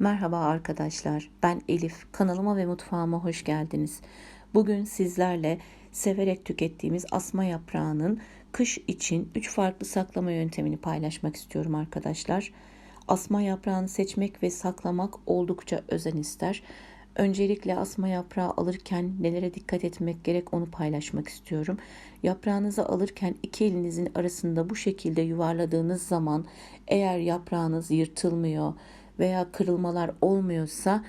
Merhaba arkadaşlar. Ben Elif. Kanalıma ve mutfağıma hoş geldiniz. Bugün sizlerle severek tükettiğimiz asma yaprağının kış için 3 farklı saklama yöntemini paylaşmak istiyorum arkadaşlar. Asma yaprağını seçmek ve saklamak oldukça özen ister. Öncelikle asma yaprağı alırken nelere dikkat etmek gerek onu paylaşmak istiyorum. Yaprağınızı alırken iki elinizin arasında bu şekilde yuvarladığınız zaman eğer yaprağınız yırtılmıyor, veya kırılmalar olmuyorsa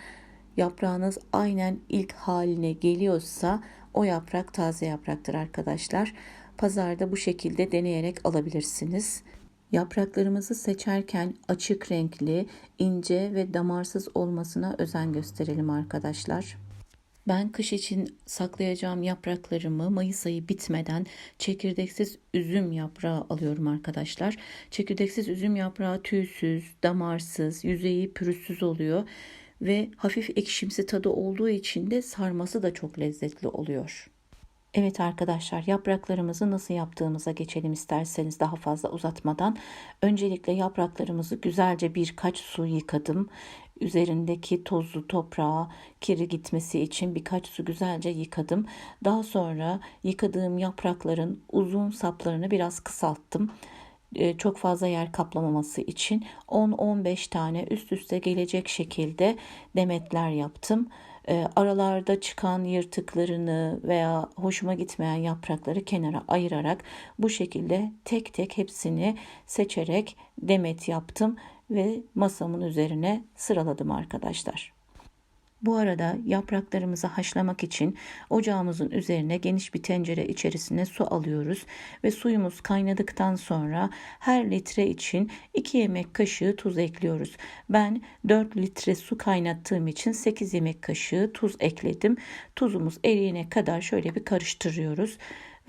yaprağınız aynen ilk haline geliyorsa o yaprak taze yapraktır arkadaşlar. Pazarda bu şekilde deneyerek alabilirsiniz. Yapraklarımızı seçerken açık renkli, ince ve damarsız olmasına özen gösterelim arkadaşlar. Ben kış için saklayacağım yapraklarımı Mayıs ayı bitmeden çekirdeksiz üzüm yaprağı alıyorum arkadaşlar. Çekirdeksiz üzüm yaprağı tüysüz, damarsız, yüzeyi pürüzsüz oluyor ve hafif ekşimsi tadı olduğu için de sarması da çok lezzetli oluyor. Evet arkadaşlar yapraklarımızı nasıl yaptığımıza geçelim isterseniz daha fazla uzatmadan. Öncelikle yapraklarımızı güzelce birkaç su yıkadım. Üzerindeki tozlu toprağa kiri gitmesi için birkaç su güzelce yıkadım. Daha sonra yıkadığım yaprakların uzun saplarını biraz kısalttım ee, çok fazla yer kaplamaması için 10-15 tane üst üste gelecek şekilde demetler yaptım. E, aralarda çıkan yırtıklarını veya hoşuma gitmeyen yaprakları kenara ayırarak bu şekilde tek tek hepsini seçerek demet yaptım ve masamın üzerine sıraladım arkadaşlar. Bu arada yapraklarımızı haşlamak için ocağımızın üzerine geniş bir tencere içerisine su alıyoruz ve suyumuz kaynadıktan sonra her litre için 2 yemek kaşığı tuz ekliyoruz. Ben 4 litre su kaynattığım için 8 yemek kaşığı tuz ekledim. Tuzumuz eriyene kadar şöyle bir karıştırıyoruz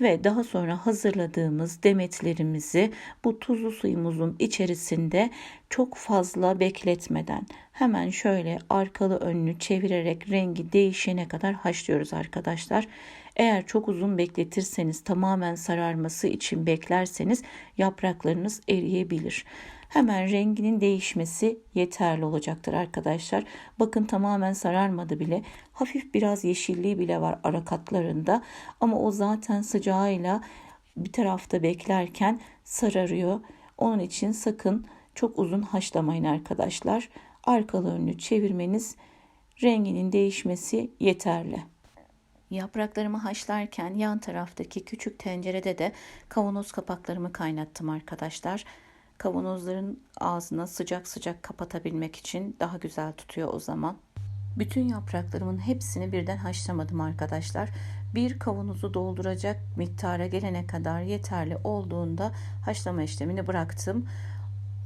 ve daha sonra hazırladığımız demetlerimizi bu tuzlu suyumuzun içerisinde çok fazla bekletmeden hemen şöyle arkalı önlü çevirerek rengi değişene kadar haşlıyoruz arkadaşlar. Eğer çok uzun bekletirseniz tamamen sararması için beklerseniz yapraklarınız eriyebilir. Hemen renginin değişmesi yeterli olacaktır arkadaşlar. Bakın tamamen sararmadı bile. Hafif biraz yeşilliği bile var ara katlarında. Ama o zaten sıcağıyla bir tarafta beklerken sararıyor. Onun için sakın çok uzun haşlamayın arkadaşlar. Arkalı önlü çevirmeniz renginin değişmesi yeterli. Yapraklarımı haşlarken yan taraftaki küçük tencerede de kavanoz kapaklarımı kaynattım arkadaşlar kavanozların ağzına sıcak sıcak kapatabilmek için daha güzel tutuyor o zaman. Bütün yapraklarımın hepsini birden haşlamadım arkadaşlar. Bir kavanozu dolduracak miktara gelene kadar yeterli olduğunda haşlama işlemini bıraktım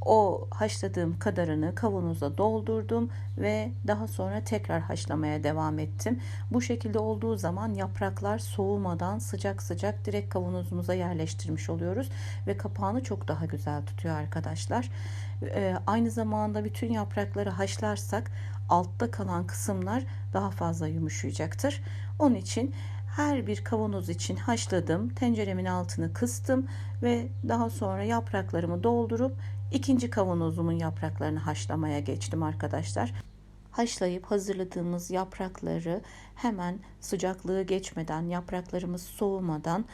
o haşladığım kadarını kavanoza doldurdum ve daha sonra tekrar haşlamaya devam ettim. Bu şekilde olduğu zaman yapraklar soğumadan sıcak sıcak direkt kavanozumuza yerleştirmiş oluyoruz ve kapağını çok daha güzel tutuyor arkadaşlar. Ee, aynı zamanda bütün yaprakları haşlarsak altta kalan kısımlar daha fazla yumuşayacaktır. Onun için her bir kavanoz için haşladım. Tenceremin altını kıstım ve daha sonra yapraklarımı doldurup ikinci kavanozumun yapraklarını haşlamaya geçtim arkadaşlar. Haşlayıp hazırladığımız yaprakları hemen sıcaklığı geçmeden, yapraklarımız soğumadan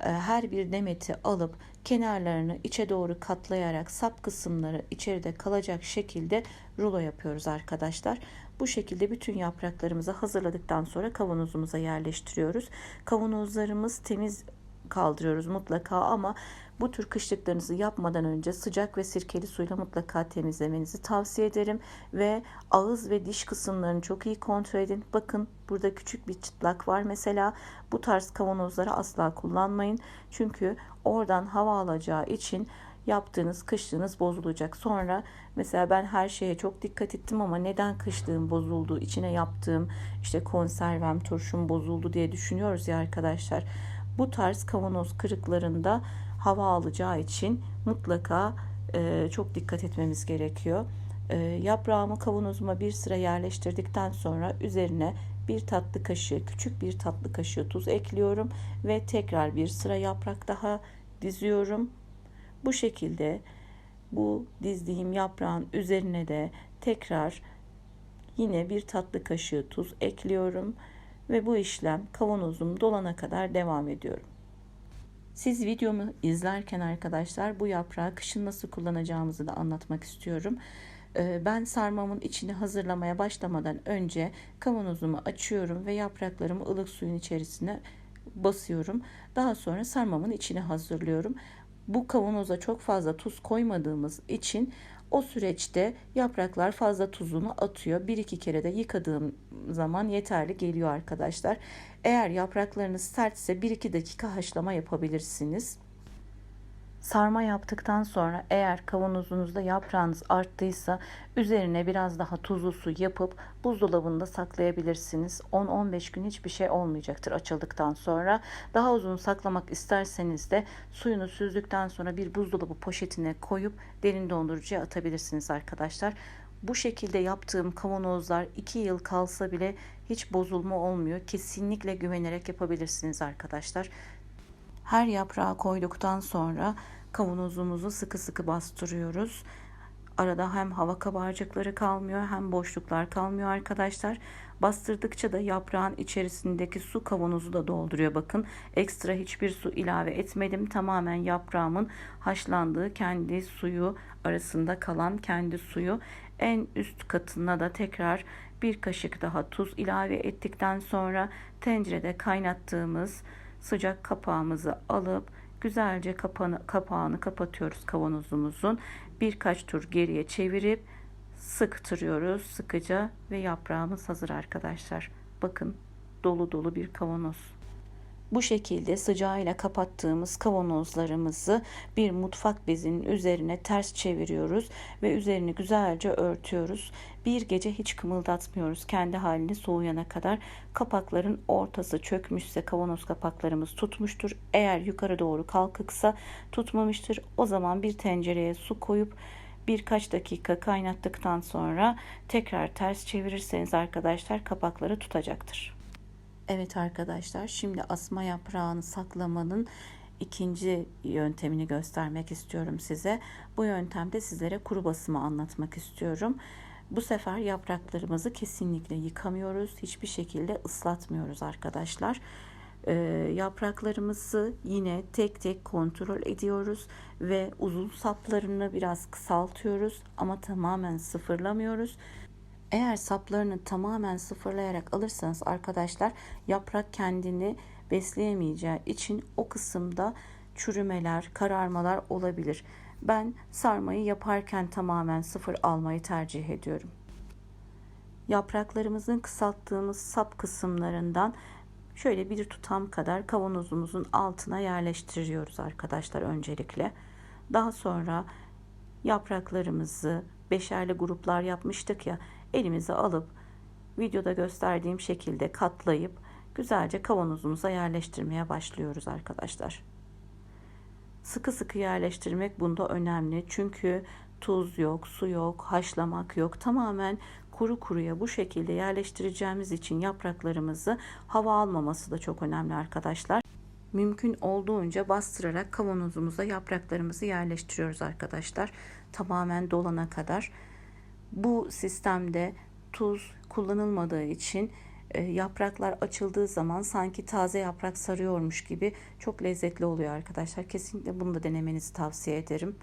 e, her bir demeti alıp kenarlarını içe doğru katlayarak sap kısımları içeride kalacak şekilde rulo yapıyoruz arkadaşlar. Bu şekilde bütün yapraklarımızı hazırladıktan sonra kavanozumuza yerleştiriyoruz. Kavanozlarımız temiz kaldırıyoruz mutlaka ama bu tür kışlıklarınızı yapmadan önce sıcak ve sirkeli suyla mutlaka temizlemenizi tavsiye ederim ve ağız ve diş kısımlarını çok iyi kontrol edin. Bakın burada küçük bir çıtlak var mesela. Bu tarz kavanozları asla kullanmayın. Çünkü oradan hava alacağı için yaptığınız kışlığınız bozulacak. Sonra mesela ben her şeye çok dikkat ettim ama neden kışlığım bozuldu, içine yaptığım işte konservem, turşum bozuldu diye düşünüyoruz ya arkadaşlar. Bu tarz kavanoz kırıklarında hava alacağı için mutlaka e, çok dikkat etmemiz gerekiyor. E, yaprağımı kavanozuma bir sıra yerleştirdikten sonra üzerine bir tatlı kaşığı, küçük bir tatlı kaşığı tuz ekliyorum ve tekrar bir sıra yaprak daha diziyorum. Bu şekilde bu dizdiğim yaprağın üzerine de tekrar yine bir tatlı kaşığı tuz ekliyorum ve bu işlem kavanozum dolana kadar devam ediyorum. Siz videomu izlerken arkadaşlar bu yaprağı kışın nasıl kullanacağımızı da anlatmak istiyorum. Ee, Ben sarmamın içini hazırlamaya başlamadan önce kavanozumu açıyorum ve yapraklarımı ılık suyun içerisine basıyorum. Daha sonra sarmamın içini hazırlıyorum. Bu kavanoza çok fazla tuz koymadığımız için o süreçte yapraklar fazla tuzunu atıyor. Bir iki kere de yıkadığım zaman yeterli geliyor arkadaşlar. Eğer yapraklarınız sertse 1-2 dakika haşlama yapabilirsiniz. Sarma yaptıktan sonra eğer kavanozunuzda yaprağınız arttıysa üzerine biraz daha tuzlu su yapıp buzdolabında saklayabilirsiniz. 10-15 gün hiçbir şey olmayacaktır açıldıktan sonra. Daha uzun saklamak isterseniz de suyunu süzdükten sonra bir buzdolabı poşetine koyup derin dondurucuya atabilirsiniz arkadaşlar. Bu şekilde yaptığım kavanozlar 2 yıl kalsa bile hiç bozulma olmuyor. Kesinlikle güvenerek yapabilirsiniz arkadaşlar. Her yaprağı koyduktan sonra kavanozumuzu sıkı sıkı bastırıyoruz. Arada hem hava kabarcıkları kalmıyor hem boşluklar kalmıyor arkadaşlar. Bastırdıkça da yaprağın içerisindeki su kavanozu da dolduruyor. Bakın ekstra hiçbir su ilave etmedim. Tamamen yaprağımın haşlandığı kendi suyu arasında kalan kendi suyu. En üst katına da tekrar bir kaşık daha tuz ilave ettikten sonra tencerede kaynattığımız sıcak kapağımızı alıp güzelce kapağını, kapağını kapatıyoruz kavanozumuzun. Birkaç tur geriye çevirip sıktırıyoruz sıkıca ve yaprağımız hazır arkadaşlar. Bakın dolu dolu bir kavanoz. Bu şekilde sıcağıyla kapattığımız kavanozlarımızı bir mutfak bezinin üzerine ters çeviriyoruz ve üzerini güzelce örtüyoruz. Bir gece hiç kımıldatmıyoruz kendi halini soğuyana kadar. Kapakların ortası çökmüşse kavanoz kapaklarımız tutmuştur. Eğer yukarı doğru kalkıksa tutmamıştır. O zaman bir tencereye su koyup birkaç dakika kaynattıktan sonra tekrar ters çevirirseniz arkadaşlar kapakları tutacaktır. Evet arkadaşlar şimdi asma yaprağını saklamanın ikinci yöntemini göstermek istiyorum size. Bu yöntemde sizlere kuru basımı anlatmak istiyorum. Bu sefer yapraklarımızı kesinlikle yıkamıyoruz. Hiçbir şekilde ıslatmıyoruz arkadaşlar. Ee, yapraklarımızı yine tek tek kontrol ediyoruz ve uzun saplarını biraz kısaltıyoruz ama tamamen sıfırlamıyoruz. Eğer saplarını tamamen sıfırlayarak alırsanız arkadaşlar yaprak kendini besleyemeyeceği için o kısımda çürümeler, kararmalar olabilir. Ben sarmayı yaparken tamamen sıfır almayı tercih ediyorum. Yapraklarımızın kısalttığımız sap kısımlarından şöyle bir tutam kadar kavanozumuzun altına yerleştiriyoruz arkadaşlar öncelikle. Daha sonra yapraklarımızı beşerli gruplar yapmıştık ya elimize alıp videoda gösterdiğim şekilde katlayıp güzelce kavanozumuza yerleştirmeye başlıyoruz arkadaşlar. Sıkı sıkı yerleştirmek bunda önemli. Çünkü tuz yok, su yok, haşlamak yok. Tamamen kuru kuruya bu şekilde yerleştireceğimiz için yapraklarımızı hava almaması da çok önemli arkadaşlar. Mümkün olduğunca bastırarak kavanozumuza yapraklarımızı yerleştiriyoruz arkadaşlar. Tamamen dolana kadar. Bu sistemde tuz kullanılmadığı için e, yapraklar açıldığı zaman sanki taze yaprak sarıyormuş gibi çok lezzetli oluyor arkadaşlar. Kesinlikle bunu da denemenizi tavsiye ederim.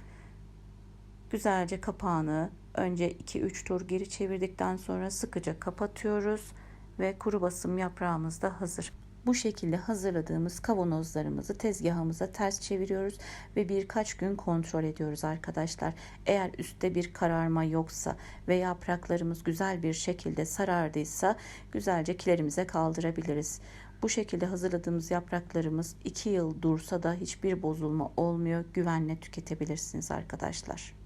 Güzelce kapağını önce 2-3 tur geri çevirdikten sonra sıkıca kapatıyoruz ve kuru basım yaprağımız da hazır. Bu şekilde hazırladığımız kavanozlarımızı tezgahımıza ters çeviriyoruz ve birkaç gün kontrol ediyoruz arkadaşlar. Eğer üstte bir kararma yoksa ve yapraklarımız güzel bir şekilde sarardıysa güzelce kilerimize kaldırabiliriz. Bu şekilde hazırladığımız yapraklarımız 2 yıl dursa da hiçbir bozulma olmuyor. Güvenle tüketebilirsiniz arkadaşlar.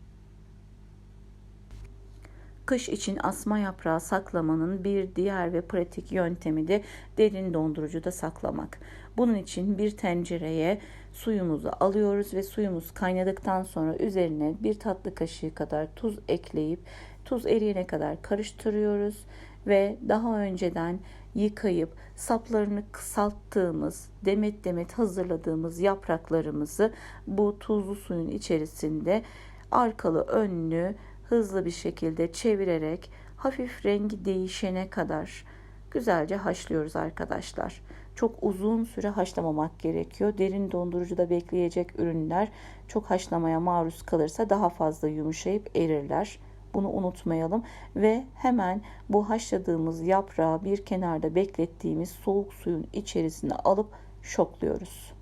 Kış için asma yaprağı saklamanın bir diğer ve pratik yöntemi de derin dondurucuda saklamak. Bunun için bir tencereye suyumuzu alıyoruz ve suyumuz kaynadıktan sonra üzerine bir tatlı kaşığı kadar tuz ekleyip tuz eriyene kadar karıştırıyoruz ve daha önceden yıkayıp saplarını kısalttığımız, demet demet hazırladığımız yapraklarımızı bu tuzlu suyun içerisinde arkalı önlü hızlı bir şekilde çevirerek hafif rengi değişene kadar güzelce haşlıyoruz arkadaşlar. Çok uzun süre haşlamamak gerekiyor. Derin dondurucuda bekleyecek ürünler çok haşlamaya maruz kalırsa daha fazla yumuşayıp erirler. Bunu unutmayalım ve hemen bu haşladığımız yaprağı bir kenarda beklettiğimiz soğuk suyun içerisine alıp şokluyoruz.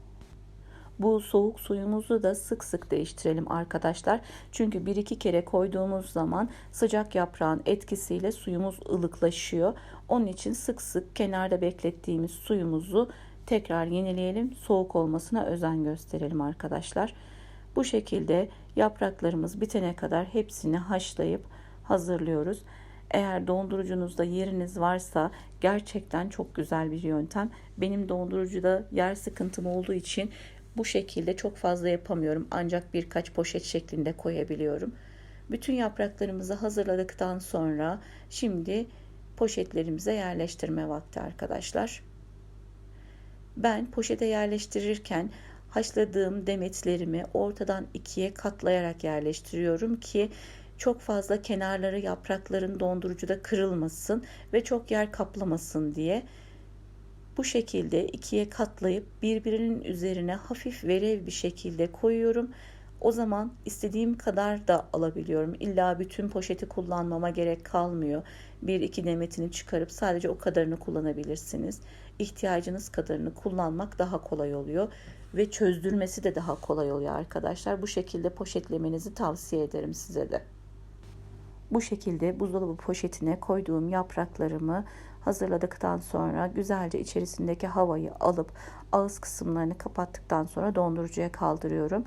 Bu soğuk suyumuzu da sık sık değiştirelim arkadaşlar. Çünkü bir iki kere koyduğumuz zaman sıcak yaprağın etkisiyle suyumuz ılıklaşıyor. Onun için sık sık kenarda beklettiğimiz suyumuzu tekrar yenileyelim. Soğuk olmasına özen gösterelim arkadaşlar. Bu şekilde yapraklarımız bitene kadar hepsini haşlayıp hazırlıyoruz. Eğer dondurucunuzda yeriniz varsa gerçekten çok güzel bir yöntem. Benim dondurucuda yer sıkıntım olduğu için bu şekilde çok fazla yapamıyorum. Ancak birkaç poşet şeklinde koyabiliyorum. Bütün yapraklarımızı hazırladıktan sonra şimdi poşetlerimize yerleştirme vakti arkadaşlar. Ben poşete yerleştirirken haşladığım demetlerimi ortadan ikiye katlayarak yerleştiriyorum ki çok fazla kenarları yaprakların dondurucuda kırılmasın ve çok yer kaplamasın diye. Bu şekilde ikiye katlayıp birbirinin üzerine hafif verev bir şekilde koyuyorum. O zaman istediğim kadar da alabiliyorum. İlla bütün poşeti kullanmama gerek kalmıyor. Bir iki demetini çıkarıp sadece o kadarını kullanabilirsiniz. İhtiyacınız kadarını kullanmak daha kolay oluyor ve çözdürmesi de daha kolay oluyor arkadaşlar. Bu şekilde poşetlemenizi tavsiye ederim size de. Bu şekilde buzdolabı poşetine koyduğum yapraklarımı hazırladıktan sonra güzelce içerisindeki havayı alıp ağız kısımlarını kapattıktan sonra dondurucuya kaldırıyorum.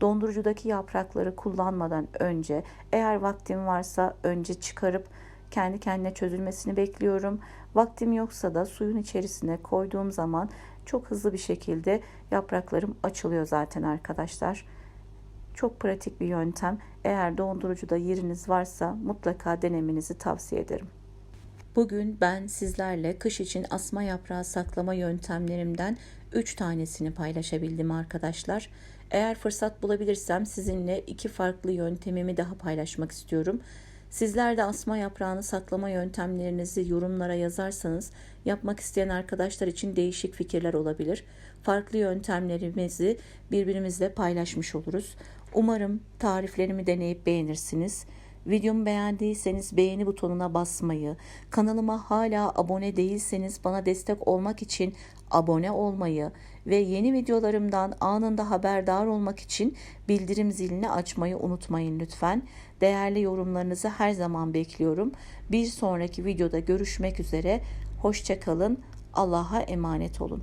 Dondurucudaki yaprakları kullanmadan önce eğer vaktim varsa önce çıkarıp kendi kendine çözülmesini bekliyorum. Vaktim yoksa da suyun içerisine koyduğum zaman çok hızlı bir şekilde yapraklarım açılıyor zaten arkadaşlar. Çok pratik bir yöntem. Eğer dondurucuda yeriniz varsa mutlaka denemenizi tavsiye ederim. Bugün ben sizlerle kış için asma yaprağı saklama yöntemlerimden 3 tanesini paylaşabildim arkadaşlar. Eğer fırsat bulabilirsem sizinle iki farklı yöntemimi daha paylaşmak istiyorum. Sizler de asma yaprağını saklama yöntemlerinizi yorumlara yazarsanız yapmak isteyen arkadaşlar için değişik fikirler olabilir. Farklı yöntemlerimizi birbirimizle paylaşmış oluruz. Umarım tariflerimi deneyip beğenirsiniz. Videomu beğendiyseniz beğeni butonuna basmayı, kanalıma hala abone değilseniz bana destek olmak için abone olmayı ve yeni videolarımdan anında haberdar olmak için bildirim zilini açmayı unutmayın lütfen. Değerli yorumlarınızı her zaman bekliyorum. Bir sonraki videoda görüşmek üzere. Hoşçakalın. Allah'a emanet olun.